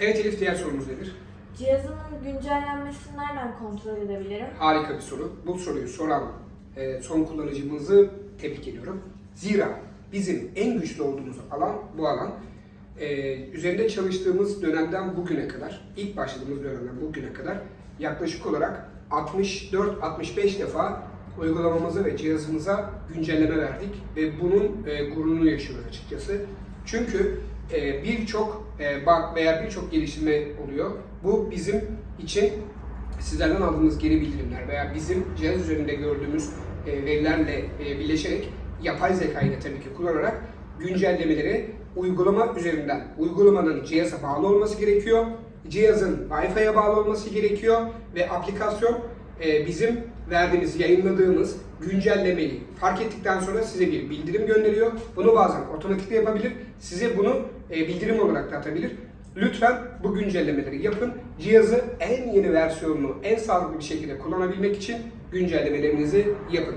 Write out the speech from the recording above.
Evet Elif diğer sorumuz nedir? Cihazımın güncellenmesini nereden kontrol edebilirim? Harika bir soru. Bu soruyu soran e, son kullanıcımızı tebrik ediyorum. Zira bizim en güçlü olduğumuz alan bu alan. E, üzerinde çalıştığımız dönemden bugüne kadar, ilk başladığımız dönemden bugüne kadar yaklaşık olarak 64-65 defa uygulamamıza ve cihazımıza güncelleme verdik ve bunun e, gururunu yaşıyoruz açıkçası. Çünkü birçok e, bug veya birçok geliştirme oluyor. Bu bizim için sizlerden aldığımız geri bildirimler veya bizim cihaz üzerinde gördüğümüz e, verilerle e, birleşerek yapay zekayı da tabii ki kullanarak güncellemeleri uygulama üzerinden, uygulamanın cihaza bağlı olması gerekiyor. Cihazın Wi-Fi'ye bağlı olması gerekiyor ve aplikasyon e, bizim verdiğimiz, yayınladığımız güncellemeyi fark ettikten sonra size bir bildirim gönderiyor. Bunu bazen otomatikte yapabilir. Size bunu e, bildirim olarak da atabilir. Lütfen bu güncellemeleri yapın. Cihazı en yeni versiyonunu en sağlıklı bir şekilde kullanabilmek için güncellemelerinizi yapın.